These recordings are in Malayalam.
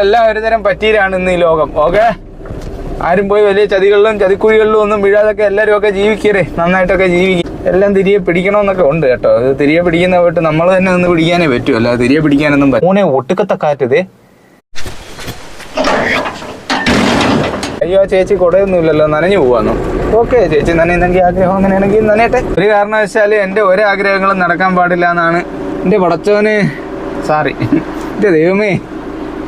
എല്ലാം ഒരുതരം പറ്റീരാണ് ഇന്ന് ഈ ലോകം ഓക്കെ ആരും പോയി വലിയ ചതികളിലും ചതിക്കുഴികളിലും ഒന്നും വീഴാതൊക്കെ എല്ലാവരും ഒക്കെ ജീവിക്കരേ നന്നായിട്ടൊക്കെ ജീവിക്കും. എല്ലാം തിരികെ പിടിക്കണമെന്നൊക്കെ ഉണ്ട് കേട്ടോ. അത് തിരികെ പിടിക്കുന്ന പോയിട്ട് നമ്മൾ തന്നെ നിന്ന് പിടിക്കാനേ പറ്റൂ. അല്ല തിരികെ പിടിക്കാനൊന്നും മൂനെ ഒട്ടുക്കത്തെ കാറ്റത് അയ്യോ ആ ചേച്ചി കൊടയൊന്നുമില്ലല്ലോ. നനഞ്ഞു പോവാന്നു? ഓക്കെ ചേച്ചി നനയുന്നെങ്കിൽ ആഗ്രഹം അങ്ങനെയാണെങ്കിൽ നനയട്ടെ. ഒരു കാരണവശാൽ എന്റെ ഒരാഗ്രഹങ്ങളും നടക്കാൻ പാടില്ല എന്നാണ് എന്റെ പടച്ചവന്. സാറി എന്റെ ദൈവമേ.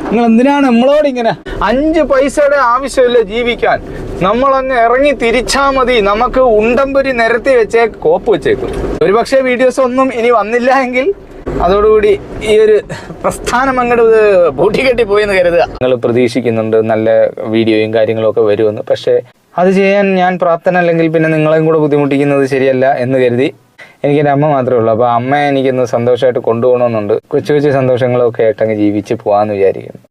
നിങ്ങൾ എന്തിനാണ് നമ്മളോട് ഇങ്ങനെ അഞ്ച് പൈസയുടെ ആവശ്യമില്ല ജീവിക്കാൻ? നമ്മൾ നമ്മളങ്ങ് ഇറങ്ങി തിരിച്ചാ മതി. നമുക്ക് ഉണ്ടംപൊരി നിരത്തി വെച്ചേ കോപ്പ് വെച്ചേക്കും. ഒരുപക്ഷെ വീഡിയോസ് ഒന്നും ഇനി വന്നില്ല എങ്കിൽ അതോടുകൂടി ഈ ഒരു പ്രസ്ഥാനം അങ്ങോട്ട് പൂട്ടിക്കെട്ടി പോയെന്ന് കരുതുക. നിങ്ങൾ പ്രതീക്ഷിക്കുന്നുണ്ട് നല്ല വീഡിയോയും കാര്യങ്ങളും ഒക്കെ വരുമെന്ന്. പക്ഷേ അത് ചെയ്യാൻ ഞാൻ പ്രാർത്ഥന അല്ലെങ്കിൽ പിന്നെ നിങ്ങളെയും കൂടെ ബുദ്ധിമുട്ടിക്കുന്നത് ശരിയല്ല എന്ന് കരുതി. എനിക്ക് എന്റെ അമ്മ മാത്രമേ ഉള്ളൂ. അപ്പോൾ അമ്മ എനിക്കൊന്ന് സന്തോഷമായിട്ട് കൊണ്ടുപോകണമെന്നുണ്ട്. കൊച്ചു കൊച്ചു സന്തോഷങ്ങളൊക്കെ ആയിട്ട് അങ്ങ് ജീവിച്ച് പോകാമെന്ന് വിചാരിക്കുന്നു.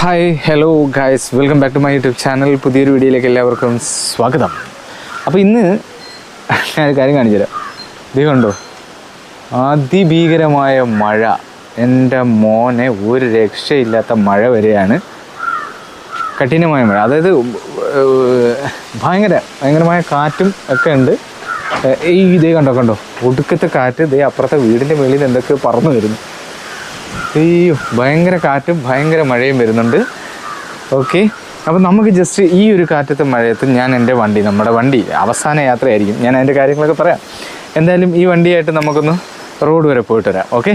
Hi hello guys welcome back to my YouTube channel പുതിയൊരു വീഡിയോയിലേക്ക് എല്ലാവർക്കും സ്വാഗതം. അപ്പോൾ ഇന്ന് ഞാൻ കാര്യം കാണിച്ചു തരാം ഇത് കണ്ടോ? അതിഭീകരമായ മഴ. എന്റെ മോനെ ഒരു രക്ഷയില്ലാത്ത മഴ വരെയാണ് കഠിനമായ മഴ. അതായത് ഭയങ്കര ഭയങ്കരമായ കാറ്റും ഒക്കെ ഉണ്ട്. ഈ ഇതേ കണ്ടോ കണ്ടോ? ഒടുക്കത്തെ കാറ്റ് ഇതേ അപ്പുറത്തെ വീടിന്റെ മുകളിൽ നിന്ന് എന്തൊക്കെ പറന്നു വരുന്നു. അയ്യോ ഭയങ്കര കാറ്റും ഭയങ്കര മഴയും വരുന്നുണ്ട്. ഓക്കെ. അപ്പം നമുക്ക് ജസ്റ്റ് ഈ ഒരു കാറ്റത്തെ മഴയത്ത് ഞാൻ എന്റെ വണ്ടി നമ്മുടെ വണ്ടി അവസാന യാത്രയായിരിക്കും. ഞാൻ അതിന്റെ കാര്യങ്ങളൊക്കെ പറയാം. എന്തായാലും ഈ വണ്ടിയായിട്ട് നമുക്കൊന്ന് റോഡ് വരെ പോയിട്ട് വരാം. ഓക്കെ?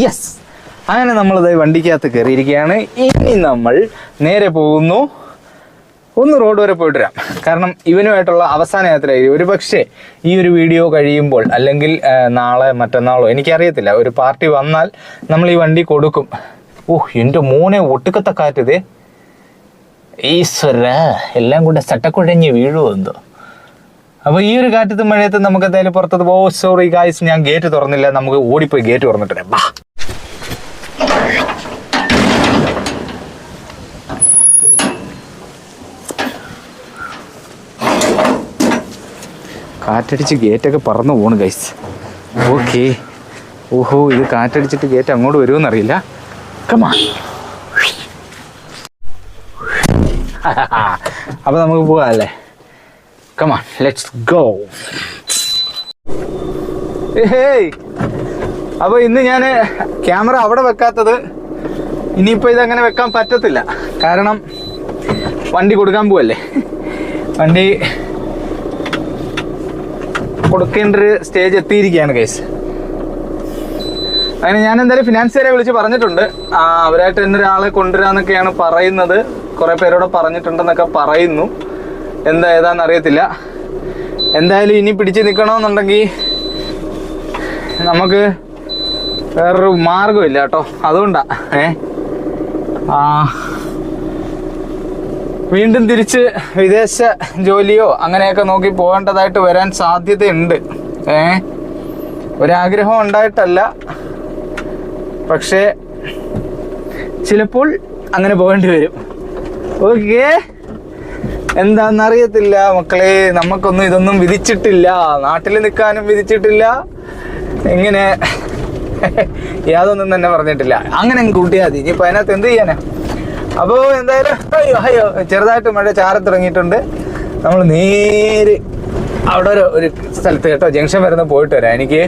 യെസ് അങ്ങനെ നമ്മളിത് വണ്ടിക്കകത്ത് കയറിയിരിക്കുകയാണ്. ഇനി നമ്മൾ നേരെ പോകുന്നു. ഒന്ന് റോഡ് വരെ പോയിട്ട് വരാം. കാരണം ഇവനുമായിട്ടുള്ള അവസാന യാത്രയായിരിക്കും ഒരു പക്ഷേ ഈ ഒരു വീഡിയോ കഴിയുമ്പോൾ അല്ലെങ്കിൽ നാളെ മറ്റന്നാളോ എനിക്കറിയത്തില്ല. ഒരു പാർട്ടി വന്നാൽ നമ്മൾ ഈ വണ്ടി കൊടുക്കും. ഓഹ് എന്റെ മോനെ ഒട്ടുക്കത്തെ കാറ്റത് ഈശ്വര എല്ലാം കൂടെ ചട്ടക്കുഴഞ്ഞ് വീഴുമോ അപ്പോൾ ഈ ഒരു കാറ്റത്തും മഴയത്ത് നമുക്ക് എന്തായാലും പുറത്തത് ഓ സോറി ഗായ്സ് ഞാൻ ഗേറ്റ് തുറന്നില്ല. നമുക്ക് ഓടിപ്പോയി ഗേറ്റ് തുറന്നിട്ട് ബാ. കാറ്റടിച്ച് ഗേറ്റൊക്കെ പറന്നു പോണു ഗൈസ് ഓക്കെ ഓഹോ ഇത് കാറ്റടിച്ചിട്ട് ഗേറ്റ് അങ്ങോട്ട് വരുമെന്നറിയില്ല കമാ അപ്പൊ നമുക്ക് പോവാം അല്ലേ? കമാ let's go. ഹേയ്. അപ്പൊ ഇന്ന് ഞാൻ ക്യാമറ അവിടെ വെക്കാത്തത് ഇനിയിപ്പോൾ ഇതങ്ങനെ വെക്കാൻ പറ്റത്തില്ല. കാരണം വണ്ടി കൊടുക്കാൻ പോവല്ലേ. വണ്ടി കൊടുക്കേണ്ട ഒരു സ്റ്റേജ് എത്തിയിരിക്കുകയാണ് കേസ് അങ്ങനെ ഞാൻ എന്തായാലും ഫിനാൻസിയറെ വിളിച്ച് പറഞ്ഞിട്ടുണ്ട്. അവരായിട്ട് എന്നൊരാളെ കൊണ്ടുവരാന്നൊക്കെയാണ് പറയുന്നത്. കുറെ പേരോട് പറഞ്ഞിട്ടുണ്ടെന്നൊക്കെ പറയുന്നു. എന്താ ഏതാന്ന് അറിയത്തില്ല. എന്തായാലും ഇനി പിടിച്ച് നിൽക്കണമെന്നുണ്ടെങ്കിൽ നമുക്ക് വേറൊരു മാർഗമില്ല കേട്ടോ. അതുകൊണ്ടാ. ഏ? ആ. വീണ്ടും തിരിച്ച് വിദേശ ജോലിയോ അങ്ങനെയൊക്കെ നോക്കി പോകേണ്ടതായിട്ട് വരാൻ സാധ്യതയുണ്ട്. ഏ? ഒരാഗ്രഹം ഉണ്ടായിട്ടല്ല. പക്ഷേ ചിലപ്പോൾ അങ്ങനെ പോകേണ്ടി വരും. ഓക്കെ. എന്താണെന്നറിയത്തില്ല മക്കളെ നമുക്കൊന്നും ഇതൊന്നും വിധിച്ചിട്ടില്ല. നാട്ടിൽ നിൽക്കാനും വിധിച്ചിട്ടില്ല. എങ്ങനെ യാതൊന്നും തന്നെ പറഞ്ഞിട്ടില്ല. അങ്ങനെ അങ്ങ് കൂട്ടിയാൽ മതി. ഇനിയിപ്പോൾ അതിനകത്ത് എന്ത് ചെയ്യാനാ? അപ്പോൾ എന്തായാലും അയ്യോ അയ്യോ ചെറുതായിട്ട് മഴ ചാര തുടങ്ങിയിട്ടുണ്ട് നമ്മൾ നേരെ അവിടെ ഒരു ഒരു സ്ഥലത്ത് കേട്ടോ ജംഗ്ഷൻ വരുന്ന പോയിട്ട് വരാം. എനിക്ക്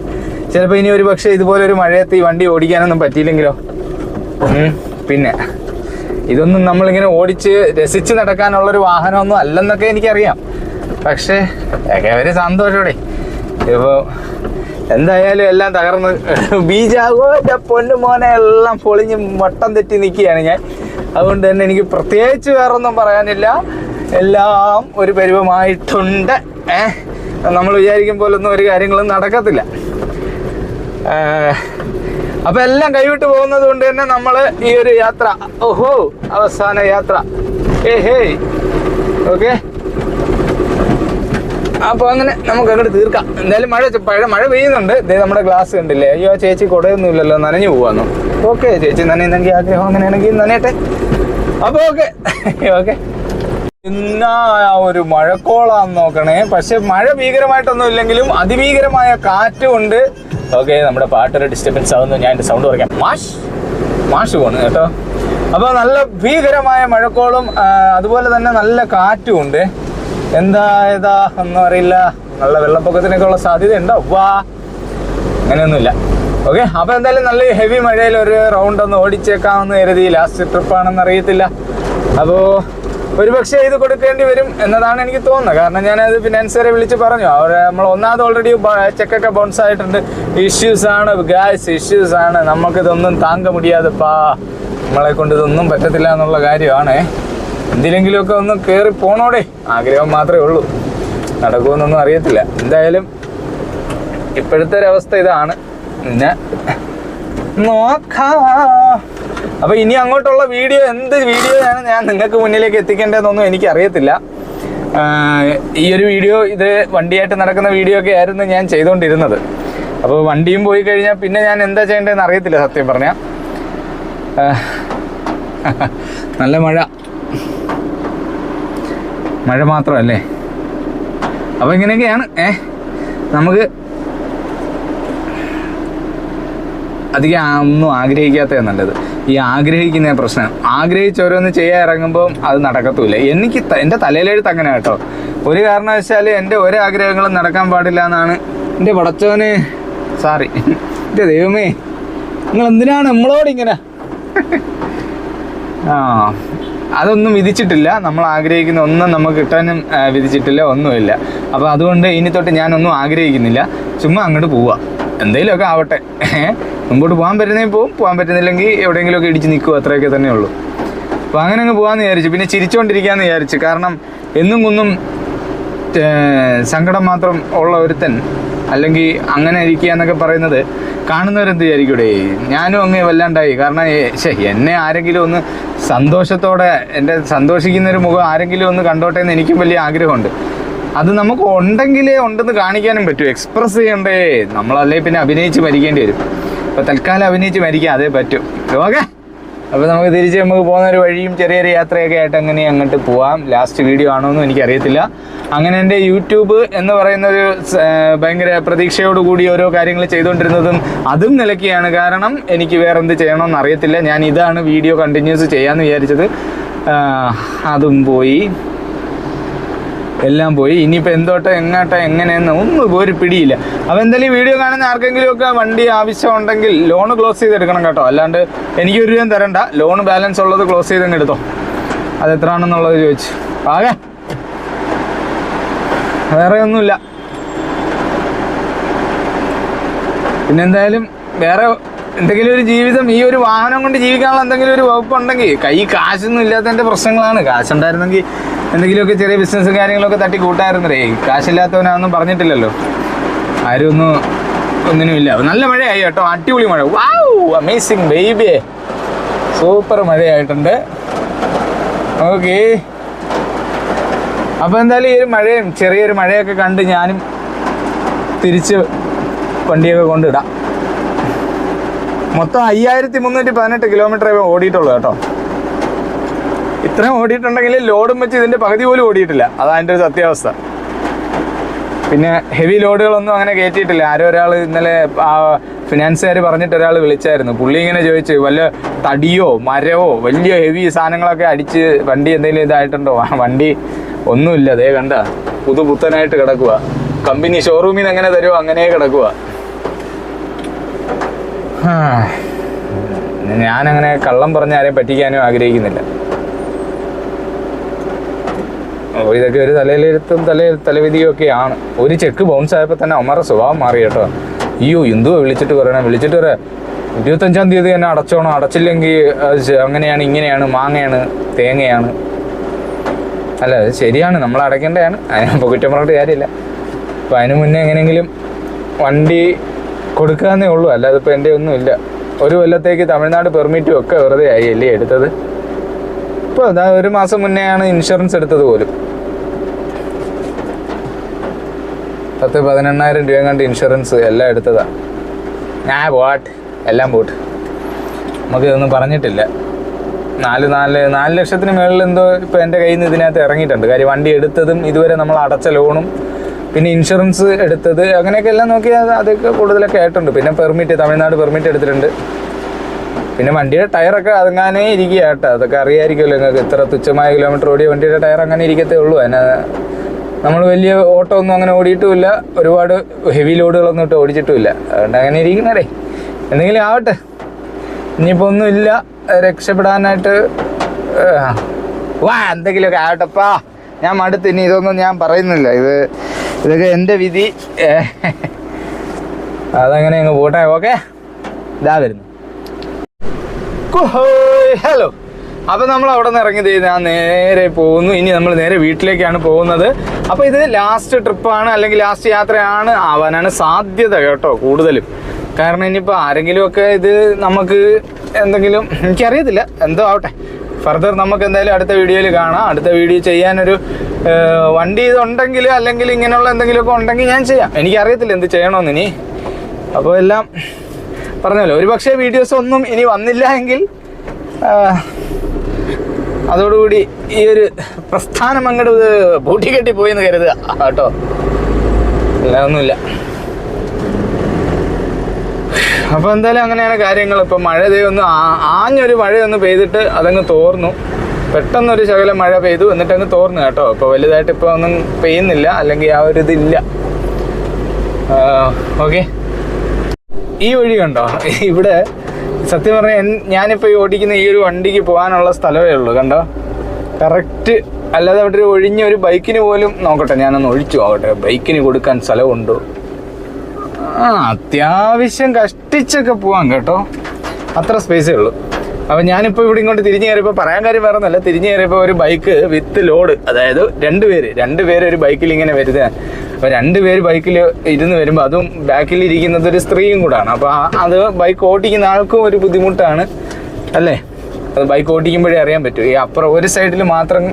ചിലപ്പോൾ ഇനി ഒരു പക്ഷേ ഇതുപോലെ ഒരു മഴയത്ത് ഈ വണ്ടി ഓടിക്കാനൊന്നും പറ്റിയില്ലെങ്കിലോ? പിന്നെ. ഇതൊന്നും നമ്മളിങ്ങനെ ഓടിച്ച് രസിച്ച് നടക്കാനുള്ളൊരു വാഹനമൊന്നും അല്ലെന്നൊക്കെ എനിക്കറിയാം. പക്ഷേ ഒക്കെ ഒരു സന്തോഷോടെ. ഇപ്പോൾ എന്തായാലും എല്ലാം തകർന്ന് ബീജാകോ എന്റെ പൊന്നു മോനെ എല്ലാം പൊളിഞ്ഞ് വട്ടം തെറ്റി നിൽക്കുകയാണ് ഞാൻ. അതുകൊണ്ട് തന്നെ എനിക്ക് പ്രത്യേകിച്ച് വേറൊന്നും പറയാനില്ല. എല്ലാം ഒരു പരിവമായിട്ടുണ്ട്. ഏഹ് നമ്മൾ വിചാരിക്കും പോലൊന്നും ഒരു കാര്യങ്ങളും നടക്കത്തില്ല. അപ്പൊ എല്ലാം കൈവിട്ട് പോകുന്നത് കൊണ്ട് തന്നെ നമ്മൾ ഈ ഒരു യാത്ര ഓഹോ അവസാന യാത്ര. ഏ ഹേ. ഓക്കെ? അപ്പൊ അങ്ങനെ നമുക്ക് അങ്ങോട്ട് തീർക്കാം. എന്തായാലും മഴ മഴ മഴ പെയ്യുന്നുണ്ട്. നമ്മുടെ ഗ്ലാസ് കണ്ടില്ലേ? അയ്യോ ചേച്ചി കുടയൊന്നും ഇല്ലല്ലോ നനഞ്ഞു പോവാന്നു. ഓക്കെ ചേച്ചി നനയുന്നെങ്കിൽ ആഗ്രഹം അങ്ങനെയാണെങ്കിൽ നനയട്ടെ. അപ്പൊ ഓക്കെ. ഓക്കെ. എന്നാ ഒരു മഴക്കോളാന്ന് നോക്കണേ. പക്ഷെ മഴ ഭീകരമായിട്ടൊന്നും ഇല്ലെങ്കിലും അതിഭീകരമായ കാറ്റും ഉണ്ട് ഓക്കെ നമ്മുടെ പാട്ടൊരു ഡിസ്റ്റർബൻസ് ആവുന്നു. ഞാൻ എന്റെ സൗണ്ട് കുറയ്ക്കാം. മാഷ് മാഷ് പോണ് കേട്ടോ. അപ്പോൾ നല്ല ഭീകരമായ മഴക്കോളും അതുപോലെ തന്നെ നല്ല കാറ്റും ഉണ്ട് എന്താ ഏതാ ഒന്നും അറിയില്ല. നല്ല വെള്ളപ്പൊക്കത്തിനൊക്കെ ഉള്ള സാധ്യത ഉണ്ടോ വാ അങ്ങനെയൊന്നുമില്ല. ഓക്കെ അപ്പൊ എന്തായാലും നല്ല ഹെവി മഴയിൽ ഒരു റൗണ്ട് ഒന്ന് ഓടിച്ചേക്കാമെന്ന് കരുതി. ലാസ്റ്റ് ട്രിപ്പാണെന്ന് അറിയത്തില്ല. അപ്പോൾ ഒരു പക്ഷേ ഇത് കൊടുക്കേണ്ടി വരും എന്നതാണ് എനിക്ക് തോന്നുന്നത്. കാരണം ഞാനത് ഫിനാൻസറെ വിളിച്ച് പറഞ്ഞു. അവർ നമ്മൾ ഒന്നാമത് ഓൾറെഡി ചെക്കൊക്കെ ബൗൺസ് ആയിട്ടുണ്ട്. ഇഷ്യൂസ് ആണ്. ഗ്യാസ് ഇഷ്യൂസ് ആണ്. നമുക്കിതൊന്നും താങ്ക മുടിയാതെപ്പാ നമ്മളെ കൊണ്ട് ഇതൊന്നും പറ്റത്തില്ല എന്നുള്ള കാര്യമാണ്. എന്തിലെങ്കിലുമൊക്കെ ഒന്ന് കയറി പോണോടെ. ആഗ്രഹം മാത്രമേ ഉള്ളൂ. നടക്കുമെന്നൊന്നും അറിയത്തില്ല. എന്തായാലും ഇപ്പോഴത്തെ ഒരവസ്ഥ ഇതാണ്. പിന്നെ നോക്കാം. അപ്പൊ ഇനി അങ്ങോട്ടുള്ള വീഡിയോ എന്ത് വീഡിയോയാണ് ഞാൻ നിങ്ങൾക്ക് മുന്നിലേക്ക് എത്തിക്കേണ്ടതെന്നൊന്നും എനിക്ക് അറിയത്തില്ല ഈ ഒരു വീഡിയോ ഇത് വണ്ടിയായിട്ട് നടക്കുന്ന വീഡിയോ ഒക്കെ ആയിരുന്നു ഞാൻ ചെയ്തുകൊണ്ടിരുന്നത്. അപ്പോൾ വണ്ടിയും പോയി കഴിഞ്ഞാൽ പിന്നെ ഞാൻ എന്താ ചെയ്യേണ്ടതെന്ന് അറിയത്തില്ല സത്യം പറഞ്ഞാൽ നല്ല മഴ. മഴ മാത്രമല്ലേ? അപ്പോൾ ഇങ്ങനെയൊക്കെയാണ്. ഏ നമുക്ക് അധികം ഒന്നും ആഗ്രഹിക്കാത്തതാണ് നല്ലത്. ഈ ആഗ്രഹിക്കുന്ന പ്രശ്നം. ആഗ്രഹിച്ച് ഓരോന്ന് ചെയ്യാൻ ഇറങ്ങുമ്പോൾ അത് നടക്കത്തൂല എനിക്ക് എന്റെ തലയിലെഴുത്ത് അങ്ങനെ കേട്ടോ. ഒരു കാരണവശാൽ എന്റെ ഓരോ ആഗ്രഹങ്ങളും നടക്കാൻ പാടില്ല എന്നാണ് എന്റെ പടച്ചവന് സാറി എന്റെ ദൈവമേ നിങ്ങൾ എന്തിനാണ് നമ്മളോട് ഇങ്ങനെ? ആ അതൊന്നും വിധിച്ചിട്ടില്ല. നമ്മൾ ആഗ്രഹിക്കുന്ന ഒന്നും നമുക്ക് കിട്ടാനും വിധിച്ചിട്ടില്ല ഒന്നുമില്ല. അപ്പോൾ അതുകൊണ്ട് ഇനി തൊട്ട് ഞാനൊന്നും ആഗ്രഹിക്കുന്നില്ല. ചുമ്മാ അങ്ങോട്ട് പോവുക എന്തെങ്കിലുമൊക്കെ ആവട്ടെ? മുമ്പോട്ട് പോകാൻ പറ്റുന്നെങ്കിൽ പോകും പോകാൻ പറ്റുന്നില്ലെങ്കിൽ എവിടെയെങ്കിലുമൊക്കെ ഇടിച്ച് നിൽക്കുക അത്രയൊക്കെ തന്നെ ഉള്ളൂ അപ്പോൾ അങ്ങനെ അങ്ങ് പോകാമെന്ന് വിചാരിച്ചു. പിന്നെ ചിരിച്ചുകൊണ്ടിരിക്കാമെന്ന് വിചാരിച്ചു. കാരണം എന്നും കുന്നും സങ്കടം മാത്രം ഉള്ള ഒരുത്തൻ അല്ലെങ്കിൽ അങ്ങനെ ഇരിക്കുക എന്നൊക്കെ പറയുന്നത് കാണുന്നവരെന്ത് വിചാരിക്കൂടെ ഞാനും അങ്ങ് വല്ലാണ്ടായി. കാരണം എന്നെ ആരെങ്കിലും ഒന്ന് സന്തോഷത്തോടെ എന്റെ സന്തോഷിക്കുന്നൊരു മുഖം ആരെങ്കിലും ഒന്ന് കണ്ടോട്ടെ എന്ന് എനിക്കും വലിയ ആഗ്രഹമുണ്ട്. അത് നമുക്ക് ഉണ്ടെങ്കിലേ ഉണ്ടെന്ന് കാണിക്കാനും പറ്റും. എക്സ്പ്രസ് ചെയ്യണ്ടേ? നമ്മളല്ലേ പിന്നെ അഭിനയിച്ച് മരിക്കേണ്ടി വരും. അപ്പോൾ തൽക്കാലം അഭിനയിച്ച് മരിക്കാം അതേ പറ്റും. ഓക്കെ? അപ്പോൾ നമുക്ക് തിരിച്ച് നമുക്ക് പോകുന്ന ഒരു വഴിയും ചെറിയ ചെറിയ യാത്രയൊക്കെ ആയിട്ട് അങ്ങനെ അങ്ങോട്ട് പോവാം. ലാസ്റ്റ് വീഡിയോ ആണോ എന്നും എനിക്കറിയത്തില്ല. അങ്ങനെ എന്റെ യൂട്യൂബ് എന്ന് പറയുന്ന ഒരു ഭയങ്കര പ്രതീക്ഷയോടുകൂടി ഓരോ കാര്യങ്ങൾ ചെയ്തുകൊണ്ടിരുന്നതും അതും നിലയ്ക്കുകയാണ്. കാരണം എനിക്ക് വേറെ എന്ത് ചെയ്യണമെന്ന് അറിയത്തില്ല. ഞാൻ ഇതാണ് വീഡിയോ കണ്ടിന്യൂസ് ചെയ്യാമെന്ന് വിചാരിച്ചത്. അതും പോയി. എല്ലാം പോയി. ഇനിയിപ്പോൾ എന്തോട്ടോ എങ്ങോട്ടോ എങ്ങനെയെന്ന് ഒന്നും ഒരു പിടിയില്ല. അപ്പോൾ എന്തായാലും വീഡിയോ കാണുന്ന ആർക്കെങ്കിലും ഒക്കെ വണ്ടി ആവശ്യമുണ്ടെങ്കിൽ ലോൺ ക്ലോസ് ചെയ്തെടുക്കണം കേട്ടോ. അല്ലാണ്ട് എനിക്ക് ഒരു രൂപ തരണ്ട. ലോൺ ബാലൻസ് ഉള്ളത് ക്ലോസ് ചെയ്തങ്ങ് എടുത്തോ. അത് എത്ര ആണെന്നുള്ളത് ചോദിച്ചു. ആകെ. വേറെ ഒന്നുമില്ല. പിന്നെന്തായാലും വേറെ എന്തെങ്കിലും ഒരു ജീവിതം ഈ ഒരു വാഹനം കൊണ്ട് ജീവിക്കാനുള്ള എന്തെങ്കിലും ഒരു വകുപ്പ് ഉണ്ടെങ്കിൽ കൈ കാശൊന്നും ഇല്ലാത്തതിന്റെ പ്രശ്നങ്ങളാണ്. കാശുണ്ടായിരുന്നെങ്കിൽ എന്തെങ്കിലുമൊക്കെ ചെറിയ ബിസിനസ് കാര്യങ്ങളൊക്കെ തട്ടി കൂട്ടായിരുന്നേ കാശില്ലാത്തവനാണെന്നും പറഞ്ഞിട്ടില്ലല്ലോ. ആരും ഒന്നും ഒന്നിനുമില്ല നല്ല മഴയായി കേട്ടോ. അടിപൊളി മഴ. വാവ് അമേസിങ് ബേബി സൂപ്പർ മഴയായിട്ടുണ്ട്. ഓക്കെ അപ്പോൾ എന്തായാലും ഈ ഒരു മഴയും ചെറിയൊരു മഴയൊക്കെ കണ്ട് ഞാനും തിരിച്ച് വണ്ടിയൊക്കെ കൊണ്ടിടാം. മൊത്തം അയ്യായിരത്തി മുന്നൂറ്റി പതിനെട്ട് കിലോമീറ്റർ ഓടിയിട്ടുള്ളൂ കേട്ടോ. ഇത്രയും ഓടിയിട്ടുണ്ടെങ്കിൽ ലോഡും വെച്ച് ഇതിന്റെ പകുതി പോലും ഓടിയിട്ടില്ല. അതാ അതിന്റെ ഒരു സത്യാവസ്ഥ. പിന്നെ ഹെവി ലോഡുകളൊന്നും അങ്ങനെ കയറ്റിയിട്ടില്ല ആരോ ഒരാൾ ഇന്നലെ ആ ഫിനാൻസുകാർ പറഞ്ഞിട്ട് ഒരാൾ വിളിച്ചായിരുന്നു. പുള്ളി ഇങ്ങനെ ചോദിച്ചു വല്ല തടിയോ മരവോ വലിയ ഹെവി സാധനങ്ങളൊക്കെ അടിച്ച് വണ്ടി എന്തെങ്കിലും ഇതായിട്ടുണ്ടോ? വണ്ടി ഒന്നുമില്ല. അതേ കണ്ട പുതുപുത്തനായിട്ട് കിടക്കുക കമ്പനി ഷോറൂമിൽ നിന്ന് എങ്ങനെ തരുമോ അങ്ങനെ കിടക്കുക ഞാനങ്ങനെ കള്ളം പറഞ്ഞ ആരെയും പറ്റിക്കാനും ആഗ്രഹിക്കുന്നില്ല. ഇതൊക്കെ ഒരു തലയിലെഴുത്തും തല തലവിധിയും ഒക്കെയാണ് ഒരു ചെക്ക് ബൗൺസ് ആയപ്പോൾ തന്നെ അമ്മയുടെ സ്വഭാവം മാറി കേട്ടോ. അയ്യോ എന്തുവാ വിളിച്ചിട്ട് പറയണം? വിളിച്ചിട്ട് പറയാം ഇരുപത്തഞ്ചാം തീയതി തന്നെ അടച്ചോണം. അടച്ചില്ലെങ്കിൽ അങ്ങനെയാണ് ഇങ്ങനെയാണ് മാങ്ങയാണ് തേങ്ങയാണ്. അല്ല അത് ശരിയാണ്. നമ്മൾ അടയ്ക്കേണ്ടതാണ്. അതിനിപ്പോൾ കുറ്റം പറഞ്ഞിട്ട് കാര്യമില്ല. അപ്പോൾ അതിന് മുന്നേ എങ്ങനെയെങ്കിലും വണ്ടി കൊടുക്കാന്നേ ഉള്ളൂ. അല്ലാതെ ഇപ്പോൾ എന്റെ ഒന്നും ഇല്ല. ഒരു കൊല്ലത്തേക്ക് തമിഴ്നാട് പെർമിറ്റും ഒക്കെ വെറുതെ ആയി അല്ലേ എടുത്തത്? ഇപ്പോൾ അതാ ഒരു മാസം മുന്നേ ആണ് ഇൻഷുറൻസ് എടുത്തത് പോലും. പത്ത് പതിനെണ്ണായിരം രൂപ കണ്ട് ഇൻഷുറൻസ് എല്ലാം എടുത്തതാ. ഞാൻ പോട്ട് എല്ലാം പോട്ട്. നമുക്ക് ഇതൊന്നും പറഞ്ഞിട്ടില്ല. നാല് നാല് നാല് ലക്ഷത്തിന് മുകളിൽ എന്തോ ഇപ്പോൾ എന്റെ കയ്യിൽ നിന്ന് ഇതിനകത്ത് ഇറങ്ങിയിട്ടുണ്ട്. കാര്യം വണ്ടി എടുത്തതും ഇതുവരെ നമ്മൾ അടച്ച ലോണും പിന്നെ ഇൻഷുറൻസ് എടുത്തത് അങ്ങനെയൊക്കെ എല്ലാം നോക്കി അതൊക്കെ കൂടുതലൊക്കെ ആയിട്ടുണ്ട്. പിന്നെ പെർമിറ്റ് തമിഴ്നാട് പെർമിറ്റ് എടുത്തിട്ടുണ്ട്. പിന്നെ വണ്ടിയുടെ ടയറൊക്കെ അതങ്ങാനേ ഇരിക്കുക കേട്ടോ. അതൊക്കെ അറിയായിരിക്കുമല്ലോ നിങ്ങൾക്ക് ഇത്ര തുച്ഛമായ കിലോമീറ്റർ ഓടിയ വണ്ടിയുടെ ടയർ അങ്ങനെ ഇരിക്കത്തേ ഉള്ളൂ. അതിന് നമ്മൾ വലിയ ഓട്ടോ ഒന്നും അങ്ങനെ ഓടിയിട്ടുമില്ല. ഒരുപാട് ഹെവി ലോഡുകളൊന്നും ഇട്ട് ഓടിച്ചിട്ടുമില്ല. അതുകൊണ്ട് അങ്ങനെ ഇരിക്കുന്നടേ എന്തെങ്കിലും ആവട്ടെ. ഇനിയിപ്പോൾ ഒന്നുമില്ല. രക്ഷപ്പെടാനായിട്ട് വാ എന്തെങ്കിലുമൊക്കെ ആവട്ടെപ്പാ ഞാൻ മടുത്ത് ഇനി ഇതൊന്നും ഞാൻ പറയുന്നില്ല. ഇത് ഇതൊക്കെ എന്റെ വിധി. അതങ്ങനെ അങ്ങ് പോട്ടെ ഓക്കെ? ഇതാ വരുന്നു. ഹലോ. അപ്പൊ നമ്മൾ അവിടെ നിന്ന് ഇറങ്ങി ഞാൻ നേരെ പോകുന്നു. ഇനി നമ്മൾ നേരെ വീട്ടിലേക്കാണ് പോകുന്നത്. അപ്പൊ ഇത് ലാസ്റ്റ് ട്രിപ്പാണ് അല്ലെങ്കിൽ ലാസ്റ്റ് യാത്രയാണ് ആവാനാണ് സാധ്യത കേട്ടോ കൂടുതലും. കാരണം ഇനിയിപ്പോൾ ആരെങ്കിലും ഒക്കെ ഇത് നമുക്ക് എന്തെങ്കിലും എനിക്കറിയത്തില്ല. എന്തോ ആവട്ടെ. ഫർദർ നമുക്ക് എന്തായാലും അടുത്ത വീഡിയോയിൽ കാണാം. അടുത്ത വീഡിയോ ചെയ്യാനൊരു വണ്ടി ഇതുണ്ടെങ്കിൽ അല്ലെങ്കിൽ ഇങ്ങനെയുള്ള എന്തെങ്കിലുമൊക്കെ ഉണ്ടെങ്കിൽ ഞാൻ ചെയ്യാം. എനിക്കറിയത്തില്ല എന്ത് ചെയ്യണമെന്ന് ഇനി. അപ്പോൾ എല്ലാം പറഞ്ഞല്ലോ. ഒരു പക്ഷേ വീഡിയോസ് ഒന്നും ഇനി വന്നില്ല എങ്കിൽ അതോടുകൂടി ഈ ഒരു പ്രസ്ഥാനം അങ്ങോട്ട് പൂട്ടിക്കെട്ടി പോയി എന്ന് കരുതുക. കേട്ടോ. അല്ല ഒന്നുമില്ല. അപ്പോൾ എന്തായാലും അങ്ങനെയാണ് കാര്യങ്ങൾ. ഇപ്പം മഴ ഒന്ന് ആഞ്ഞൊരു മഴയൊന്ന് പെയ്തിട്ട് അതങ്ങ് തോർന്നു. പെട്ടെന്നൊരു ശകലം മഴ പെയ്തു എന്നിട്ട് അങ്ങ് തോർന്നു കേട്ടോ. ഇപ്പോൾ വലുതായിട്ട് ഇപ്പോൾ ഒന്നും പെയ്യുന്നില്ല അല്ലെങ്കിൽ ആ ഒരു ഇതില്ല. ഓക്കെ. ഈ വഴി കണ്ടോ? ഇവിടെ സത്യം പറഞ്ഞാൽ ഞാനിപ്പോൾ ഈ ഓടിക്കുന്ന ഈ ഒരു വണ്ടിക്ക് പോകാനുള്ള സ്ഥലമേ ഉള്ളൂ കണ്ടോ? കറക്റ്റ് അല്ലാതെ അവിടെ ഒരു ഒഴിഞ്ഞ ഒരു ബൈക്കിന് പോലും നോക്കട്ടെ ഞാനൊന്ന് ഒഴിച്ചു പോകട്ടെ. ബൈക്കിന് കൊടുക്കാൻ സ്ഥലമുണ്ടോ? ആ അത്യാവശ്യം കഷ്ടിച്ചൊക്കെ പോവാം കേട്ടോ. അത്ര സ്പേസേ ഉള്ളൂ. അപ്പൊ ഞാനിപ്പോൾ ഇവിടെ ഇങ്ങോട്ട് തിരിഞ്ഞു കയറിയപ്പോൾ പറയാൻ കാര്യം വേറെ ഒന്നല്ല തിരിഞ്ഞു കയറിയപ്പോൾ ഒരു ബൈക്ക് വിത്ത് ലോഡ് അതായത് രണ്ട് പേര് രണ്ട് ഒരു ബൈക്കിൽ ഇങ്ങനെ വരുത അപ്പോൾ രണ്ട് പേര് ബൈക്കിൽ ഇരുന്ന് വരുമ്പോൾ അതും ബാക്കിൽ ഇരിക്കുന്നത് ഒരു സ്ത്രീയും കൂടാണ്. അപ്പോൾ അത് ബൈക്ക് ഓടിക്കുന്ന ആൾക്കും ഒരു ബുദ്ധിമുട്ടാണ്. അല്ലേ? അത് ബൈക്ക് ഓടിക്കുമ്പോഴേ അറിയാൻ പറ്റൂ. ഈ അപ്പുറം ഒരു സൈഡിൽ മാത്രം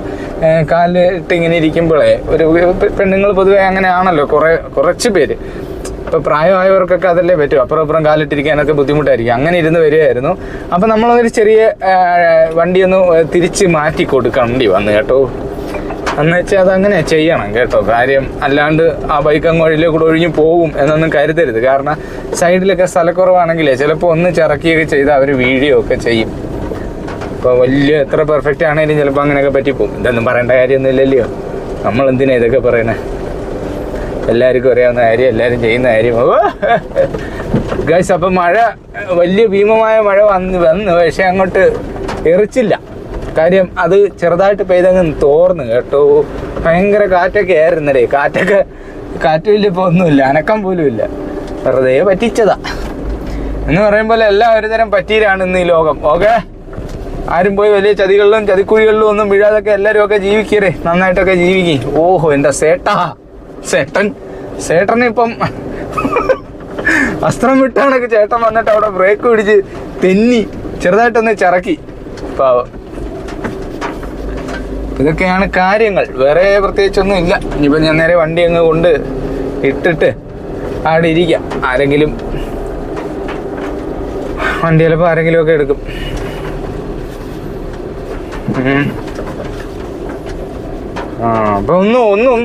കാലിട്ട് ഇങ്ങനെ ഇരിക്കുമ്പോഴേ ഒരു പെണ്ണുങ്ങൾ പൊതുവെ അങ്ങനെ ആണല്ലോ. കുറേ കുറച്ച് പേര്. ഇപ്പൊ പ്രായമായവർക്കൊക്കെ അതല്ലേ പറ്റും? അപ്പുറം അപ്പുറം കാലിട്ടിരിക്കാനൊക്കെ ബുദ്ധിമുട്ടായിരിക്കും. അങ്ങനെ ഇരുന്ന് വരികയായിരുന്നു. അപ്പൊ നമ്മളൊരു ചെറിയ വണ്ടിയൊന്ന് തിരിച്ച് മാറ്റി കൊടുക്കേണ്ടി വന്നു കേട്ടോ. എന്ന് വെച്ചാൽ അതങ്ങനെ ചെയ്യണം കേട്ടോ. കാര്യം അല്ലാണ്ട് ആ ബൈക്ക് അങ്ങ് കൂടെ ഒഴിഞ്ഞു പോകും എന്നൊന്നും കരുതരുത്. കാരണം സൈഡിലൊക്കെ സ്ഥലക്കുറവാണെങ്കിലേ ചിലപ്പോൾ ഒന്ന് ചിറക്കിയൊക്കെ ചെയ്ത് അവർ വീഴുകയോ ഒക്കെ ചെയ്യും. ഇപ്പോൾ വലിയ എത്ര പെർഫെക്റ്റ് ആണെങ്കിലും ചിലപ്പോൾ അങ്ങനെയൊക്കെ പറ്റിപ്പോകും. ഇതൊന്നും പറയേണ്ട കാര്യമൊന്നും ഇല്ലല്ലോ നമ്മൾ എന്തിനാ ഇതൊക്കെ പറയണേ? എല്ലാവർക്കും അറിയാവുന്ന കാര്യം എല്ലാവരും ചെയ്യുന്ന കാര്യം. ഗൈസ് അപ്പം മഴ വലിയ ഭീമമായ മഴ വന്ന് വന്ന് പക്ഷേ അങ്ങോട്ട് എറിച്ചില്ല. കാര്യം അത് ചെറുതായിട്ട് പെയ്തങ്ങ് തോർന്നു കേട്ടോ. ഭയങ്കര കാറ്റൊക്കെ ആയിരുന്നടേ. കാറ്റൊക്കെ കാറ്റും ഇല്ല ഇപ്പോൾ ഒന്നുമില്ല അനക്കം പോലും ഇല്ല. വെറുതെ പറ്റിച്ചതാ. എന്ന് പറയുമ്പോൾ എല്ലാം ഒരു തരം പറ്റീരാണ് ഇന്ന് ഈ ലോകം. ഓക്കെ? ആരും പോയി വലിയ ചതികളിലും ചതിക്കുഴികളിലും ഒന്നും വീഴാതൊക്കെ എല്ലാവരും ഒക്കെ ജീവിക്കരേ. നന്നായിട്ടൊക്കെ ജീവിക്കും. ഓഹോ എന്റെ സേട്ടാ. സേട്ടൻ ചേട്ടന് ഇപ്പം വസ്ത്രം വിട്ടാണൊക്കെ ചേട്ടൻ വന്നിട്ട് അവിടെ ബ്രേക്ക് പിടിച്ച് തെന്നി ചെറുതായിട്ടൊന്ന് ചിറക്കി. പാവം. ഇതൊക്കെയാണ് കാര്യങ്ങൾ. വേറെ പ്രത്യേകിച്ചൊന്നും ഇല്ല. ഇനിയിപ്പോൾ ഞാൻ നേരെ വണ്ടി അങ്ങ് കൊണ്ട് ഇട്ടിട്ട് അവിടെ ഇരിക്കാം. ആരെങ്കിലും വണ്ടി ചിലപ്പോൾ ആരെങ്കിലുമൊക്കെ എടുക്കും. അപ്പൊ ഒന്നും ഒന്നും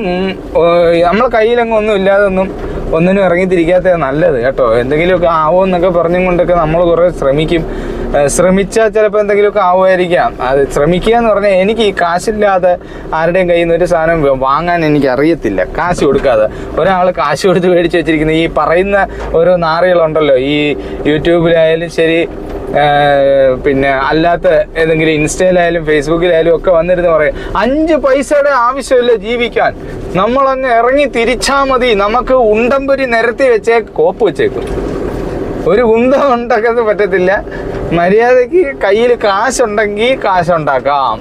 നമ്മളെ കയ്യിലങ്ങ് ഒന്നും ഇല്ലാതെ ഒന്നും ഒന്നിനും ഇറങ്ങിത്തിരിക്കാത്ത നല്ലത് കേട്ടോ. എന്തെങ്കിലുമൊക്കെ ആവോ എന്നൊക്കെ പറഞ്ഞും കൊണ്ടൊക്കെ നമ്മൾ കുറെ ശ്രമിക്കും. ശ്രമിച്ചാൽ ചിലപ്പോൾ എന്തെങ്കിലുമൊക്കെ ആവുമായിരിക്കാം. അത് ശ്രമിക്കുക എന്ന് പറഞ്ഞാൽ എനിക്ക് ഈ കാശില്ലാതെ ആരുടെയും കയ്യിൽ നിന്ന് ഒരു സാധനം വാങ്ങാൻ എനിക്ക് അറിയത്തില്ല കാശ് കൊടുക്കാതെ. ഒരാൾ കാശ് കൊടുത്ത് മേടിച്ച് വെച്ചിരിക്കുന്ന ഈ പറയുന്ന ഓരോ നാറികളുണ്ടല്ലോ. ഈ യൂട്യൂബിലായാലും ശരി പിന്നെ അല്ലാത്ത ഏതെങ്കിലും ഇൻസ്റ്റയിലായാലും ഫേസ്ബുക്കിലായാലും ഒക്കെ വന്നിരുന്ന് പറയും അഞ്ച് പൈസയുടെ ആവശ്യമില്ല ജീവിക്കാൻ. നമ്മളങ്ങ് ഇറങ്ങി തിരിച്ചാൽ മതി. നമുക്ക് ഉണ്ടംപൊരി നിരത്തി വെച്ചേ കോപ്പ് വെച്ചേക്കും. ഒരു കുന്തം ഉണ്ടാക്കാൻ പറ്റത്തില്ല. മര്യാദയ്ക്ക് കയ്യിൽ കാശുണ്ടെങ്കിൽ കാശുണ്ടാക്കാം.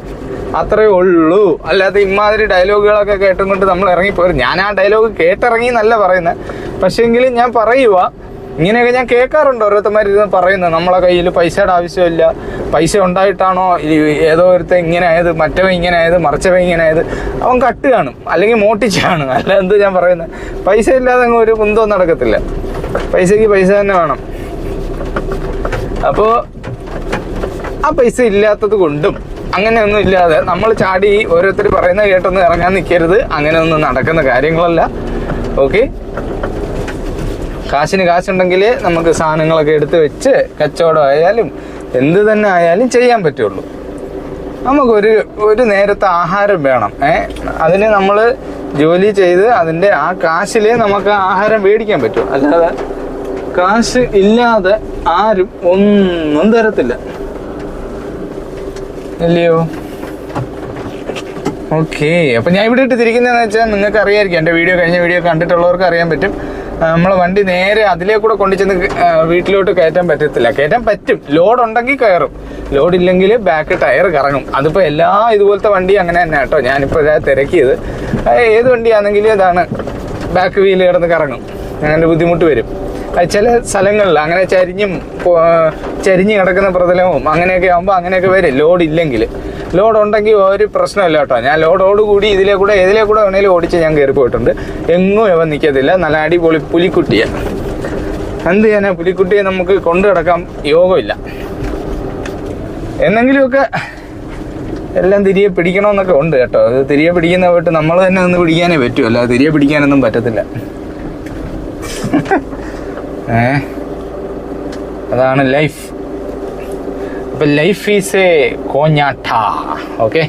അത്രേ ഉള്ളൂ. അല്ലാതെ ഇമാതിരി ഡയലോഗുകളൊക്കെ കേട്ടും കൊണ്ട് നമ്മൾ ഇറങ്ങിപ്പോരും ഞാൻ ആ ഡയലോഗ് കേട്ടിറങ്ങി എന്നല്ല പറയുന്നത് പക്ഷേങ്കിലും ഞാൻ പറയുക ഇങ്ങനെയൊക്കെ ഞാൻ കേൾക്കാറുണ്ട് ഓരോരുത്തന്മാർ ഇരുന്ന് പറയുന്നത്. നമ്മളെ കയ്യിൽ പൈസയുടെ ആവശ്യമില്ല. പൈസ ഉണ്ടായിട്ടാണോ? ഏതോ ഒരുത്ത ഇങ്ങനെ ആയത് മറ്റവൻ ഇങ്ങനെ ആയത് മറിച്ചവൻ ഇങ്ങനെ ആയത് അവൻ കട്ട് കാണും. അല്ലെങ്കിൽ മോട്ടിച്ചാണ് അല്ല എന്ത് ഞാൻ പറയുന്നത് പൈസ ഇല്ലാതെ അങ്ങ് ഒരു കുന്തവും നടക്കത്തില്ല. പൈസക്ക് പൈസ തന്നെ വേണം. അപ്പോൾ ആ പൈസ ഇല്ലാത്തത് കൊണ്ടും അങ്ങനെയൊന്നും ഇല്ലാതെ നമ്മൾ ചാടി ഓരോരുത്തർ പറയുന്ന കേട്ടൊന്നും ഇറങ്ങാൻ നിൽക്കരുത് അങ്ങനെയൊന്നും നടക്കുന്ന കാര്യങ്ങളല്ല. ഓക്കെ? കാശിന് കാശുണ്ടെങ്കിൽ നമുക്ക് സാധനങ്ങളൊക്കെ എടുത്ത് വെച്ച് കച്ചവടം ആയാലും എന്ത് തന്നെ ആയാലും ചെയ്യാൻ പറ്റുള്ളൂ. നമുക്കൊരു ഒരു നേരത്തെ ആഹാരം വേണം. ഏ? അതിന് നമ്മൾ ജോലി ചെയ്ത് അതിന്റെ ആ കാശിലേ നമുക്ക് ആഹാരം മേടിക്കാൻ പറ്റും. അല്ലാതെ കാശ് ഇല്ലാതെ ആരും ഒന്നും തരത്തില്ല. അല്ലയോ? ഓക്കെ. അപ്പം ഞാൻ ഇവിടെ ഇട്ട് തിരിക്കുന്നതെന്ന് വെച്ചാൽ നിങ്ങൾക്ക് അറിയായിരിക്കും എന്റെ വീഡിയോ കഴിഞ്ഞ വീഡിയോ കണ്ടിട്ടുള്ളവർക്ക് അറിയാൻ പറ്റും. നമ്മളെ വണ്ടി നേരെ അതിലേ കൂടെ കൊണ്ടുചെന്ന് വീട്ടിലോട്ട് കയറ്റാൻ പറ്റത്തില്ല. കയറ്റാൻ പറ്റും. ലോഡ് ഉണ്ടെങ്കിൽ കയറും. ലോഡ് ഇല്ലെങ്കിൽ ബാക്ക് ടയർ കറങ്ങും. അതിപ്പോൾ എല്ലാ ഇതുപോലത്തെ വണ്ടി അങ്ങനെ തന്നെ കേട്ടോ. ഞാനിപ്പോൾ ഇതാ തിരക്കിയത്. ഏത് വണ്ടിയാണെങ്കിലും ഇതാണ്. ബാക്ക് വീൽ കിടന്ന് കറങ്ങും. അങ്ങനെ ബുദ്ധിമുട്ട് വരും. ചില സ്ഥലങ്ങളിൽ അങ്ങനെ ചരിഞ്ഞും ചരിഞ്ഞ് കിടക്കുന്ന പ്രതലവും അങ്ങനെയൊക്കെ ആകുമ്പോൾ അങ്ങനെയൊക്കെ വരും. ലോഡ് ഇല്ലെങ്കിൽ. ലോഡ് ഉണ്ടെങ്കിൽ ഒരു പ്രശ്നമില്ല കേട്ടോ. ഞാൻ ലോഡോട് കൂടി ഇതിലെ കൂടെ ഇതിലെ കൂടെ വേണേലും ഓടിച്ച് ഞാൻ കയറി പോയിട്ടുണ്ട്. എങ്ങും ഇവ നിൽക്കത്തില്ല നല്ല അടിപൊളി പുലിക്കുട്ടിയെ. എന്ത് ചെയ്യാനാ? പുലിക്കുട്ടിയെ നമുക്ക് കൊണ്ടു കിടക്കാൻ യോഗമില്ല. എന്നെങ്കിലുമൊക്കെ എല്ലാം തിരികെ പിടിക്കണമെന്നൊക്കെ ഉണ്ട് കേട്ടോ. അത് തിരികെ പിടിക്കുന്ന പോയിട്ട് നമ്മൾ തന്നെ ഒന്ന് പിടിക്കാനേ പറ്റുമല്ലോ തിരികെ പിടിക്കാനൊന്നും പറ്റത്തില്ല. അതാണ് ലൈഫ്. അപ്പൊ ലൈഫ് ഈസ് എ കോഞ്ഞാട്ട. ഓക്കെ?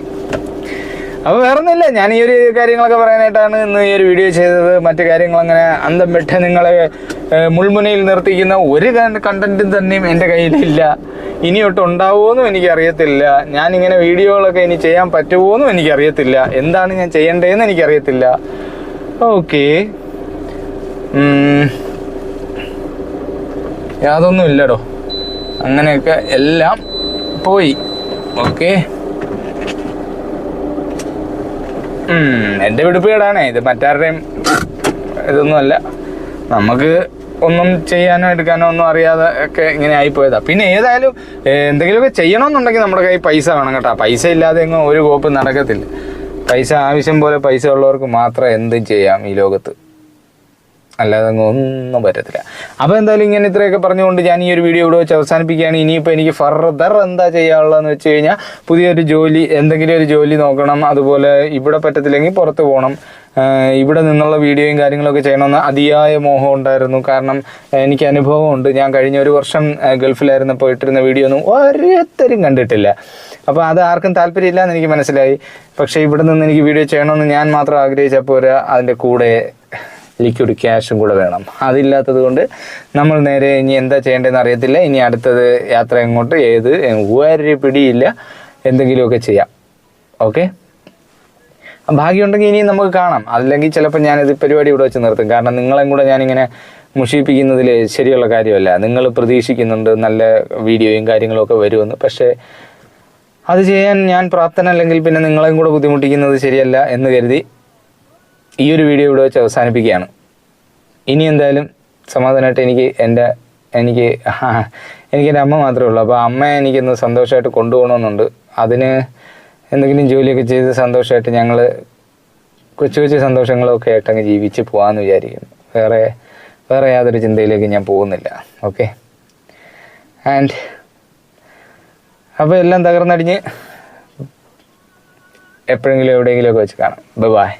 അപ്പോൾ വേറെ ഒന്നുമില്ല ഞാൻ ഈ ഒരു കാര്യങ്ങളൊക്കെ പറയാനായിട്ടാണ് ഇന്ന് ഈ ഒരു വീഡിയോ ചെയ്തത്. മറ്റു കാര്യങ്ങൾ അങ്ങനെ അന്തം വിട്ട് നിങ്ങളെ മുൾമുനയിൽ നിർത്തിക്കുന്ന ഒരു കണ്ടന്റും തന്നെയും എന്റെ കയ്യിലില്ല. ഇനി ഇനിയൊട്ട് ഉണ്ടാവുമോന്നും എനിക്കറിയത്തില്ല. ഞാനിങ്ങനെ വീഡിയോകളൊക്കെ ഇനി ചെയ്യാൻ പറ്റുമോന്നും എനിക്കറിയത്തില്ല. എന്താണ് ഞാൻ ചെയ്യേണ്ടതെന്ന് എനിക്കറിയത്തില്ല. ഓക്കെ. യാതൊന്നും ഇല്ലടോ അങ്ങനെയൊക്കെ എല്ലാം പോയി. ഓക്കെ. എന്റെ വിടുപ്പേടാണേ ഇത് മറ്റാരുടെയും ഇതൊന്നുമല്ല. നമുക്ക് ഒന്നും ചെയ്യാനോ എടുക്കാനോ ഒന്നും അറിയാതെ ഒക്കെ ഇങ്ങനെ ആയിപ്പോയതാ. പിന്നെ ഏതായാലും എന്തെങ്കിലുമൊക്കെ ചെയ്യണമെന്നുണ്ടെങ്കിൽ നമ്മുടെ കയ്യിൽ പൈസ വേണം കേട്ടോ. പൈസ ഇല്ലാതെ എങ്ങും ഒരു കോപ്പ് നടക്കത്തില്ല. പൈസ ആവശ്യം പോലെ പൈസ ഉള്ളവർക്ക് മാത്രം എന്തും ചെയ്യാം ഈ ലോകത്ത്. അല്ലാതെ ഒന്നും പറ്റത്തില്ല. അപ്പോൾ എന്തായാലും ഇങ്ങനെ ഇത്രയൊക്കെ പറഞ്ഞുകൊണ്ട് ഞാൻ ഈ ഒരു വീഡിയോ ഇവിടെ വെച്ച് അവസാനിപ്പിക്കുകയാണ്. ഇനിയിപ്പോൾ എനിക്ക് ഫർദർ എന്താ ചെയ്യാനുള്ളതെന്ന് വെച്ച് കഴിഞ്ഞാൽ പുതിയൊരു ജോലി എന്തെങ്കിലും ഒരു ജോലി നോക്കണം. അതുപോലെ ഇവിടെ പറ്റത്തില്ലെങ്കിൽ പുറത്ത് പോകണം ഇവിടെ നിന്നുള്ള വീഡിയോയും കാര്യങ്ങളൊക്കെ ചെയ്യണമെന്ന് അതിയായ മോഹം ഉണ്ടായിരുന്നു. കാരണം എനിക്ക് അനുഭവമുണ്ട്. ഞാൻ കഴിഞ്ഞ ഒരു വർഷം ഗൾഫിലായിരുന്നു. പോയിട്ടിരുന്ന വീഡിയോ ഒന്നും ഓരോരുത്തരും കണ്ടിട്ടില്ല. അപ്പോൾ അത് ആർക്കും താല്പര്യമില്ല എന്ന് എനിക്ക് മനസ്സിലായി. പക്ഷേ ഇവിടെ നിന്ന് എനിക്ക് വീഡിയോ ചെയ്യണമെന്ന് ഞാൻ മാത്രം ആഗ്രഹിച്ചപ്പോൾ അതിന്റെ കൂടെ ലിക്വിഡ് ക്യാഷും കൂടെ വേണം. അതില്ലാത്തത് കൊണ്ട് നമ്മൾ നേരെ ഇനി എന്താ ചെയ്യേണ്ടതെന്ന് അറിയത്തില്ല. ഇനി അടുത്തത് യാത്ര എങ്ങോട്ട് ഏത് ഒരു പിടിയില്ല. എന്തെങ്കിലുമൊക്കെ ചെയ്യാം. ഓക്കെ? ഭാഗ്യമുണ്ടെങ്കിൽ ഇനിയും നമുക്ക് കാണാം. അല്ലെങ്കിൽ ചിലപ്പോൾ ഞാനിത് പരിപാടി ഇവിടെ വെച്ച് നിർത്തും. കാരണം നിങ്ങളെയും കൂടെ ഞാനിങ്ങനെ മുഷിപ്പിക്കുന്നതിൽ ശരിയുള്ള കാര്യമല്ല. നിങ്ങൾ പ്രതീക്ഷിക്കുന്നുണ്ട് നല്ല വീഡിയോയും കാര്യങ്ങളൊക്കെ വരുമെന്ന്. പക്ഷേ അത് ചെയ്യാൻ ഞാൻ പ്രാർത്ഥന അല്ലെങ്കിൽ പിന്നെ നിങ്ങളെയും കൂടെ ബുദ്ധിമുട്ടിക്കുന്നത് ശരിയല്ല എന്ന് കരുതി ഈ ഒരു വീഡിയോ ഇവിടെ വെച്ച് അവസാനിപ്പിക്കുകയാണ്. ഇനി എന്തായാലും സമാധാനമായിട്ട് എനിക്ക് എന്റെ എനിക്ക് എനിക്ക് എന്റെ അമ്മ മാത്രമേ ഉള്ളൂ. അപ്പോൾ അമ്മയെ എനിക്കൊന്ന് സന്തോഷമായിട്ട് കൊണ്ടുപോകണമെന്നുണ്ട്. അതിന് എന്തെങ്കിലും ജോലിയൊക്കെ ചെയ്ത് സന്തോഷമായിട്ട് ഞങ്ങൾ കൊച്ചു കൊച്ചു സന്തോഷങ്ങളൊക്കെ ആയിട്ട് അങ്ങ് ജീവിച്ച് പോകാമെന്ന് വിചാരിക്കുന്നു. വേറെ വേറെ യാതൊരു ചിന്തയിലേക്ക് ഞാൻ പോകുന്നില്ല. ഓക്കെ ആൻഡ് അപ്പോൾ എല്ലാം തകർന്നടിഞ്ഞ് എപ്പോഴെങ്കിലും എവിടെയെങ്കിലുമൊക്കെ വെച്ച് കാണാം. ബൈ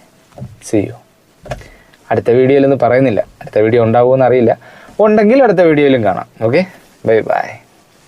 സി അടുത്ത വീഡിയോയിലൊന്നും പറയുന്നില്ല. അടുത്ത വീഡിയോ ഉണ്ടാവുമോ അറിയില്ല ഉണ്ടെങ്കിൽ അടുത്ത വീഡിയോയിലും കാണാം. Okay bye bye